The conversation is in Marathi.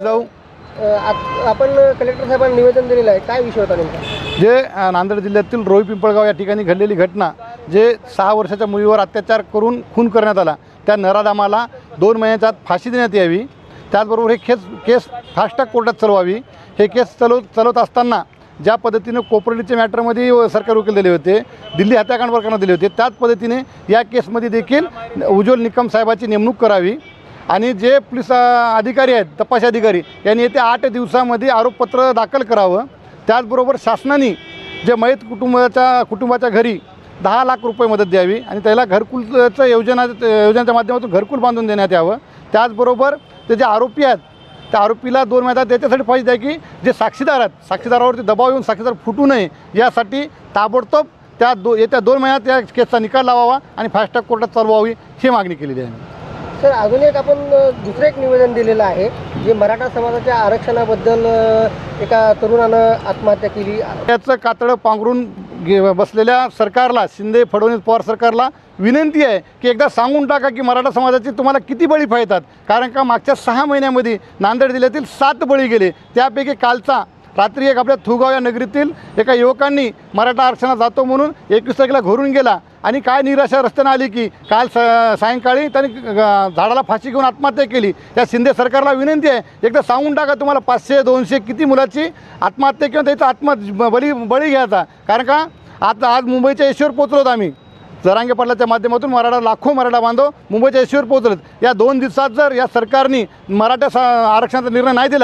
जाऊ. आपण कलेक्टर साहेबांना निवेदन दिलेलं आहे. काय विषय होता नेमका? जे नांदेड जिल्ह्यातील रोही पिंपळगाव या ठिकाणी घडलेली घटना जे सहा वर्षाच्या मुलीवर अत्याचार करून खून करण्यात आला त्या नराधामाला दोन महिन्याच्या आत फाशी देण्यात यावी. त्याचबरोबर हे केस केस फास्टॅग कोर्टात चालवावी. हे केस चालव चालवत असताना ज्या पद्धतीने कोपर्डीच्या मॅटरमध्ये सरकार वकील दिले होते दिल्ली हत्याकांड प्रकरणात दिले होते त्याच पद्धतीने या केसमध्ये देखील उज्ज्वल निकम साहेबाची नेमणूक करावी. आणि जे पोलीस अधिकारी आहेत तपासी अधिकारी यांनी येत्या आठ दिवसामध्ये आरोपपत्र दाखल करावं. त्याचबरोबर शासनाने जे मयत कुटुंबाच्या कुटुंबाच्या घरी दहा लाख रुपये मदत द्यावी आणि त्याला घरकुलचं योजना योजनेच्या माध्यमातून घरकुल बांधून देण्यात यावं. त्याचबरोबर ते जे आरोपी आहेत त्या आरोपीला दोन महिन्यात त्याच्यासाठी पाहिजे द्या की जे साक्षीदार आहेत साक्षीदारावरती दबाव येऊन साक्षीदार फुटू नये यासाठी ताबडतोब त्या दो येत्या दोन महिन्यात या केसचा निकाल लावावा आणि फास्टॅग कोर्टात चालवावी ही मागणी केलेली आहे. सर अजून एक आपण दुसरं एक निवेदन दिलेलं आहे जे मराठा समाजाच्या आरक्षणाबद्दल एका तरुणानं आत्महत्या केली. याचं कातडं पांघरून गे- बसलेल्या सरकारला शिंदे फडणवीस पवार सरकारला विनंती आहे की एकदा सांगून टाका की मराठा समाजाचे तुम्हाला किती बळी पाहतात कारण का मागच्या सहा महिन्यामध्ये नांदेड जिल्ह्यातील सात बळी गेले. त्यापैकी कालचा रात्री एक आपल्या थुगाव या नगरीतील एका युवकांनी मराठा आरक्षणात जातो म्हणून एकवीस तारखेला घरून गेला. आणि काय निराशा रस्त्यानं आली की काल स सायंकाळी त्यांनी झाडाला फाशी घेऊन आत्महत्या केली. त्या शिंदे सरकारला विनंती आहे एकदा सांगून टाका तुम्हाला पाचशे दोनशे किती मुलाची आत्महत्या किंवा त्याचा आत्म बळी बळी घ्यायचा. कारण का? आता आज मुंबईच्या येशीवर पोचलोत आम्ही. जरांगे पाटलाच्या माध्यमातून मराठा लाखो मराठा बांधव मुंबईच्या येशीवर पोहोचलेत. या दोन दिवसात जर या सरकारने मराठा सा आरक्षणाचा निर्णय नाही दिला